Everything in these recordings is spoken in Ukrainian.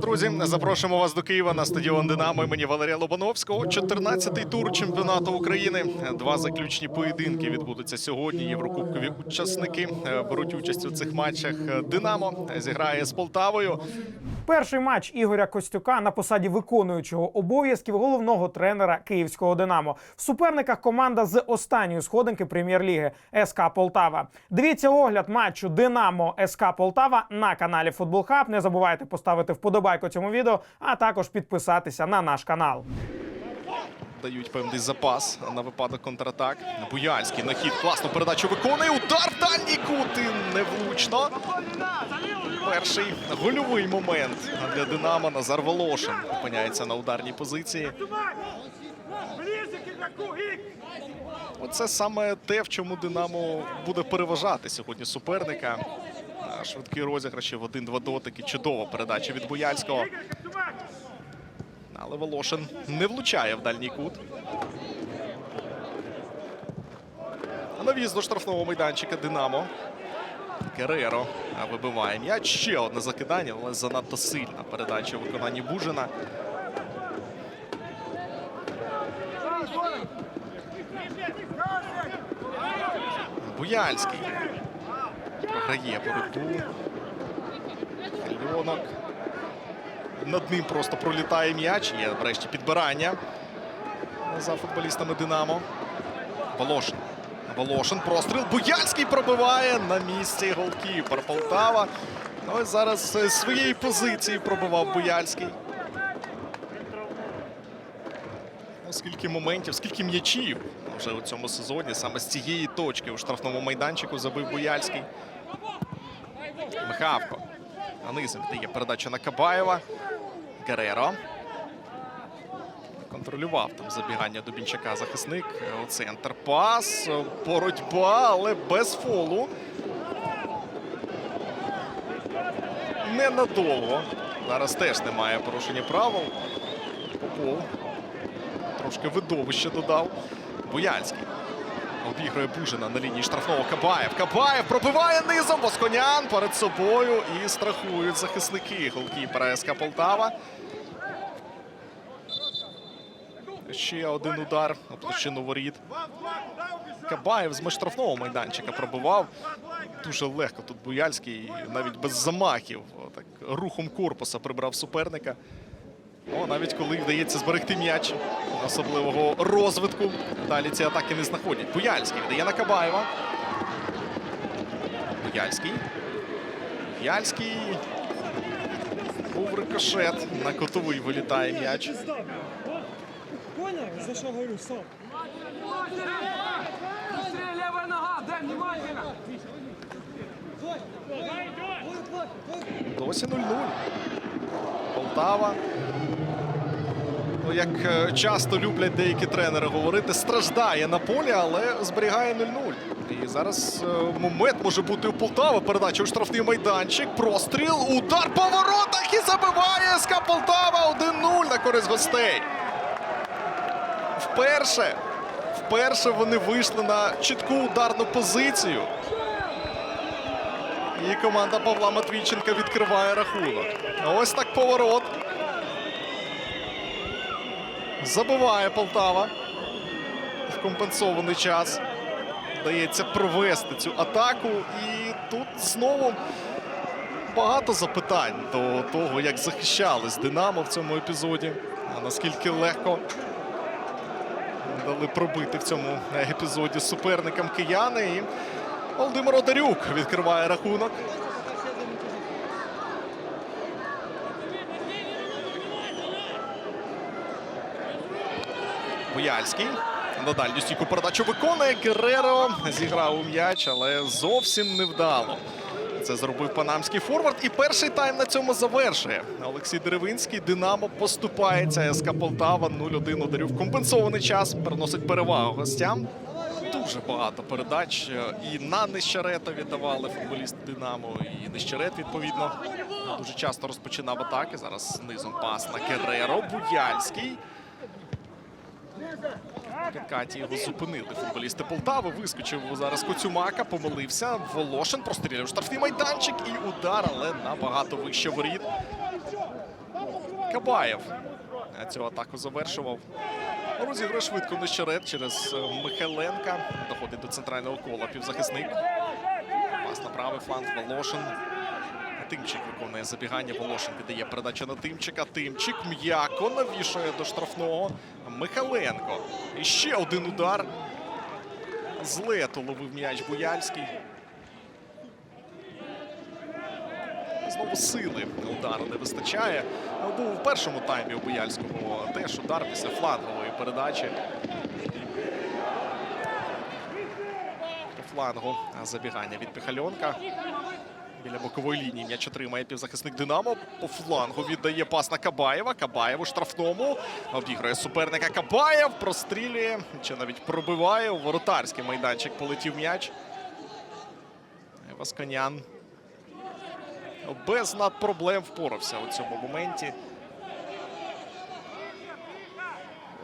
Друзі, запрошуємо вас до Києва на стадіон Динамо імені Валерія Лобановського. 14-й тур чемпіонату України. Два заключні поєдинки відбудуться сьогодні. Єврокубкові учасники е, беруть участь у цих матчах. Динамо зіграє з Полтавою. Перший матч Ігоря Костюка на посаді виконуючого обов'язків головного тренера київського Динамо. В суперниках команда з останньої сходинки прем'єр-ліги СК Полтава. Дивіться огляд матчу Динамо СК Полтава на каналі Футбол Хаб. Не забувайте поставити вподобайку цьому відео, а також підписатися на наш канал. Дають певний запас на випадок контратак. Буяльський на хід класну передачу виконує. Удар в дальній кут і невлучно. Перший гольовий момент для Динамо. Назар Волошин опиняється на ударній позиції. Оце саме те, в чому Динамо буде переважати сьогодні суперника. Швидкі розіграші в один-два дотики. Чудова передача від Костюмак! Але Волошин не влучає в дальній кут. Навіз до штрафного майданчика Динамо. Кереро вибиває м'яч. Ще одне закидання, але занадто сильна передача у виконанні Бужина. Буяльський програє боротьбу. Льонок. Над ним просто пролітає м'яч. Є врешті підбирання за футболістами Динамо. Волошин. Волошин простріл. Буяльський пробиває на місці голкіпер Полтава. Ну і зараз з своєї позиції пробивав Буяльський. Ну, скільки моментів, скільки м'ячів вже у цьому сезоні. Саме з цієї точки у штрафному майданчику забив Буяльський. Михавко. А дає передача на Кабаєва. Гереро. Контролював там забігання до Бінчака захисник. Центр пас. Боротьба, але без фолу. Ненадовго. Зараз теж немає порушення правил. Попов. Трошки видовище додав. Буяльський. Обігрує Бужина на лінії штрафного Кабаєв. Кабаєв пробиває низом. Восконян перед собою і страхують захисники голкіпера СК Полтава. Ще один удар у площину воріт. Кабаєв з штрафного майданчика пробивав. Дуже легко тут Буяльський, навіть без замахів. Так, рухом корпуса прибрав суперника. О, навіть коли вдається зберегти м'яч особливого розвитку. Далі ці атаки не знаходять. Буяльський віддає на Кабаєва. Буяльський. Буяльський. Був рикошет. На котовий вилітає м'яч. Понял, за что говорю, стоп. Быстрее левая нога, дай внимательно. Досі 0-0. Полтава. Ну, як е, часто люблять деякі тренери говорити, страждає на полі, але зберігає 0-0. І зараз е, момент може бути у Полтави. Передача у штрафний майданчик. Простріл, удар по воротах і забиває СК Полтава 1-0 на користь гостей. Вперше, вперше вони вийшли на чітку ударну позицію. І команда Павла Матвійченка відкриває рахунок. Ось так поворот. Забиває Полтава. В компенсований час. Вдається провести цю атаку. І тут знову багато запитань до того, як захищались Динамо в цьому епізоді. А наскільки легко дали пробити в цьому епізоді суперникам кияни. І Володимир Одарюк відкриває рахунок. Бояльський. На дальню стійку передачу виконує. Гереро зіграв у м'яч, але зовсім невдало. Це зробив панамський форвард. І перший тайм на цьому завершує. Олексій Деревинський. Динамо поступається. СК Полтава 0-1 ударів. Компенсований час переносить перевагу гостям. Дуже багато передач. І на Нещерета віддавали футболісти Динамо, і Нещерет, відповідно, дуже часто розпочинав атаки. Зараз низом пас на Кереро. Буяльський. Підкаті його зупинили футболісти Полтави. Вискочив зараз Коцюмака, помилився. Волошин простріляв штрафний майданчик і удар, але набагато вище воріт. Кабаєв цю атаку завершував. Розіграє швидко нещерет через е, Михайленка. Доходить до центрального кола півзахисник. Пас на правий фланг Волошин. Тимчик виконує забігання. Волошин віддає передачу на Тимчика. Тимчик м'яко навішує до штрафного. Михайленко. І ще один удар. З лету ловив м'яч Буяльський. Знову сили удару не вистачає. Був у першому таймі у Буяльського теж удар після флангової передачі. По флангу забігання від Піхальонка. Біля бокової лінії м'яч отримає півзахисник Динамо. По флангу віддає пас на Кабаєва. Кабаєв у штрафному. Обіграє суперника Кабаєв. Прострілює. Чи навіть пробиває. У воротарський майданчик полетів м'яч. Васканян без надпроблем впорався у цьому моменті.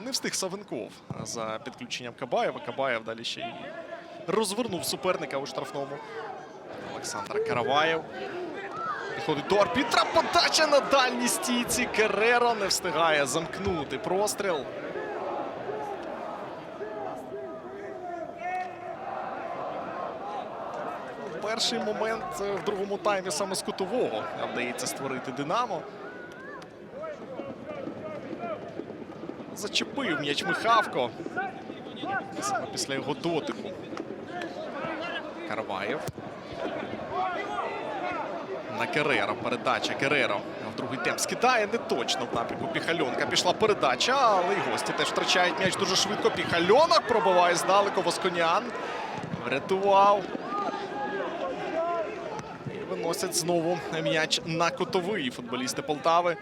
Не встиг Савенков за підключенням Кабаєва. Кабаєв далі ще й розвернув суперника у штрафному. Олександр Караваєв. Підходить до арбітра. Подача на дальній стійці. Кереро не встигає замкнути простріл. Перший момент в другому таймі саме з кутового вдається створити Динамо. Зачепив м'яч Михавко. Саме після його дотику. Караваєв. На Кереро. Передача Кереро. В другий темп скидає не точно в напрямку Піхальонка. Пішла передача, але й гості теж втрачають м'яч дуже швидко. Піхальонок пробиває здалеку Восконян. Врятував. І виносять знову м'яч на кутовий футболісти Полтави.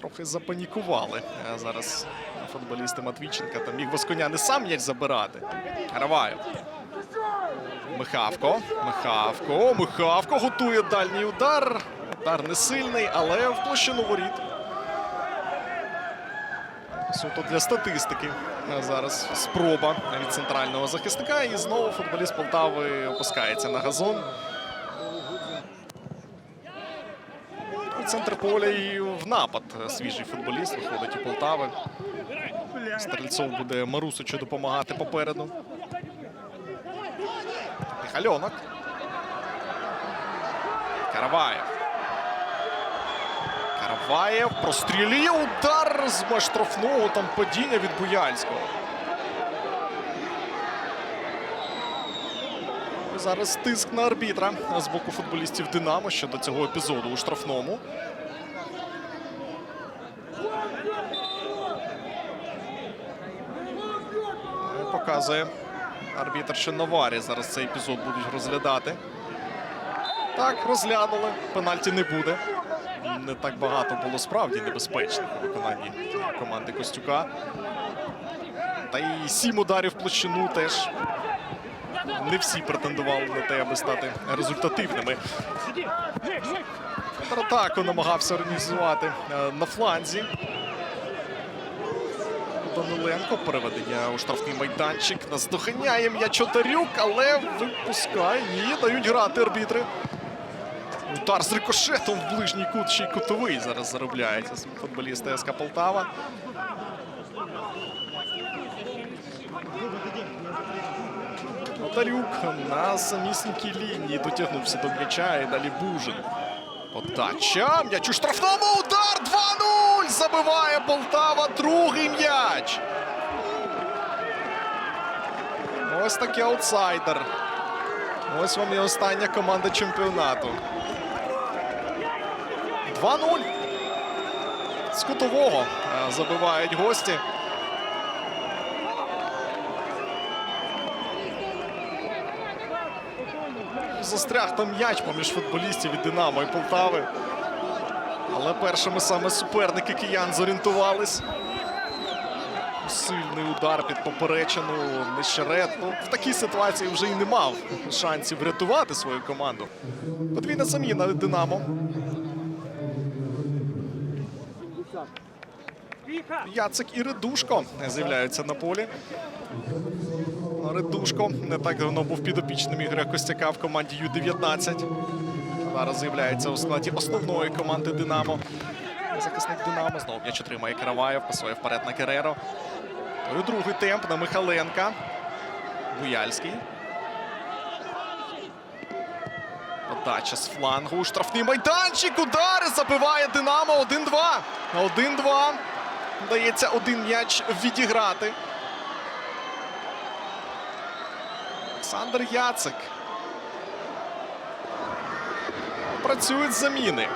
Трохи запанікували зараз футболісти Матвійченка. Там міг Восконян і сам м'яч забирати. Караваєв. Михавко. Михавко. Михавко готує дальній удар. Удар не сильний, але в площину воріт. Суто для статистики. Е, Зараз спроба від центрального захисника. І знову футболіст Полтави опускається на газон. У центр поля і в напад свіжий футболіст виходить у Полтави. Стрельцов буде Марусичу допомагати попереду. Михальонок. Караваєв. Караваєв прострілює удар з штрафного. Там падіння від Буяльського. Зараз тиск на арбітра з боку футболістів Динамо щодо цього епізоду у штрафному. Показує арбітр, що Наварі, зараз цей епізод будуть розглядати. Так, розглянули. Пенальті не буде. Не так багато було справді небезпечних у виконанні команди Костюка. Та й сім ударів площину теж не всі претендували на те, аби стати результативними. Контратаку намагався організувати е, на фланзі. Даниленко переведення у штрафний майданчик. Наздоганяє м'яч Отарюк, але випускає. Ні, дають грати арбітри. Удар з рикошетом в ближній кут, ще й кутовий зараз заробляється футболіст СК Полтава. Отарюк на самісінькій лінії дотягнувся до м'яча і далі Бужин. Подача. М'яч у штрафному. Удар 2-0. Забиває Полтава. Другий м'яч. Ось такий аутсайдер. Ось вам і остання команда чемпіонату. 2-0. З кутового е, забивають гості. Застряг там м'яч поміж футболістів від Динамо і Полтави. Але першими саме суперники киян зорієнтувались. Сильний удар під поперечину Нещерет. Ну, в такій ситуації вже і не мав шансів врятувати свою команду. Подвійна заміна від Динамо. Яцик і Редушко з'являються на полі. Редушко не так давно був підопічним Ігоря Костяка в команді Ю-19. Зараз з'являється у складі основної команди Динамо. Захисник Динамо знову м'яч отримає Караваєв, пасує вперед на Кереро. Ну другий темп на Михаленка. Буяльський. Подача з флангу. Штрафний майданчик. Удари забиває Динамо. 1-2. 1-2. Вдається один м'яч відіграти. Олександр Яцик. Працюють заміни.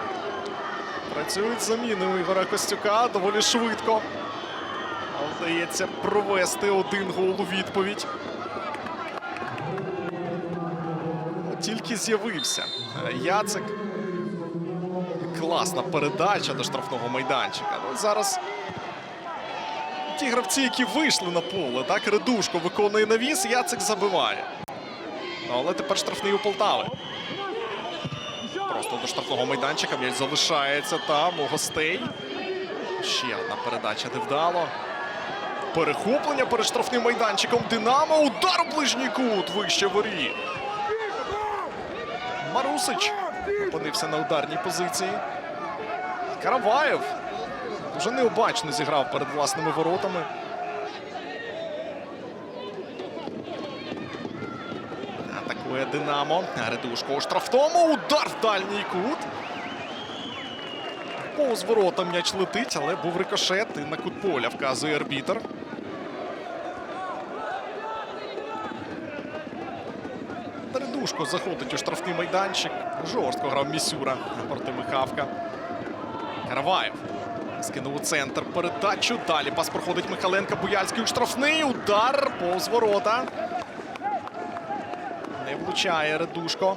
Працюють заміни у Ігора Костюка доволі швидко. Вдається провести один гол у відповідь. Тільки з'явився Яцик. Класна передача до штрафного майданчика. Ну, зараз ті гравці, які вийшли на поле, так, Редушко виконує навіс, Яцик забиває. Ну, але тепер штрафний у Полтави. Просто до штрафного майданчика м'яч залишається там у гостей. Ще одна передача невдало. Перехоплення перед штрафним майданчиком Динамо. Удар у ближній кут вище воріт. Марусич опинився на ударній позиції. Караваєв вже необачно зіграв перед власними воротами. Атакує Динамо. Редушко у штрафному. Удар в дальній кут. Повз ворота м'яч летить, але був рикошет і на кут поля вказує арбітр. Редушко заходить у штрафний майданчик. Жорстко грав Місюра проти Михавка. Караваєв. Скинув у центр передачу. Далі пас проходить Михаленка. Буяльський у штрафний. Удар повз ворота. Не влучає Редушко.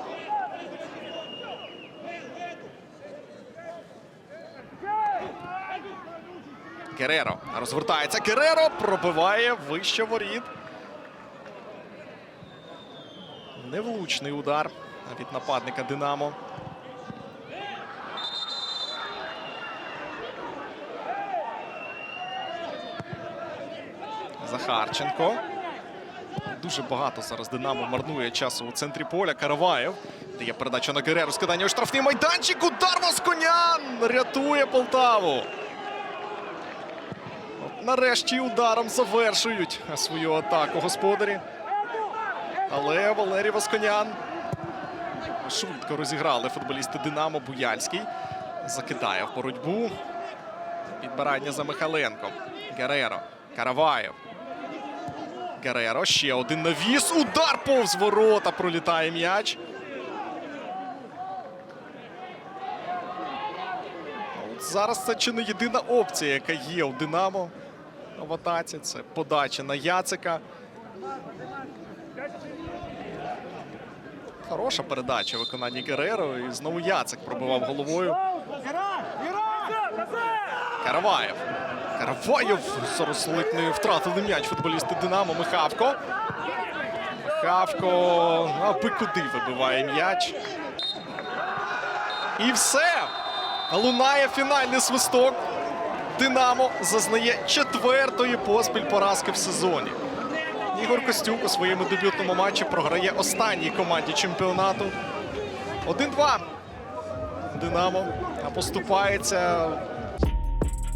Гереро розвертається. Гереро пробиває вище воріт. Невлучний удар від нападника Динамо. Захарченко. Дуже багато зараз Динамо марнує часу у центрі поля. Караваєв дає передачу на Гереру. Скидання у штрафний майданчик. Удар Восконян рятує Полтаву. От нарешті ударом завершують свою атаку господарі. Але Валерій Восконян швидко розіграли футболісти Динамо Буяльський. Закидає в боротьбу. Підбирання за Михайленком. Гереро. Караваєв. Гереро. Ще один навіс. Удар повз ворота. Пролітає м'яч. От зараз це чи не єдина опція, яка є у Динамо в атаці. Це подача на Яцика. Хороша передача в виконанні Гереро. І знову Яцик пробивав головою. Караваєв. Зараз ледь втратили м'яч футболісти Динамо. Михавко. Михавко аби куди вибиває м'яч. І все. Лунає фінальний свисток. Динамо зазнає четвертої поспіль поразки в сезоні. Ігор Костюк у своєму дебютному матчі програє останній команді чемпіонату. 1-2. Динамо поступається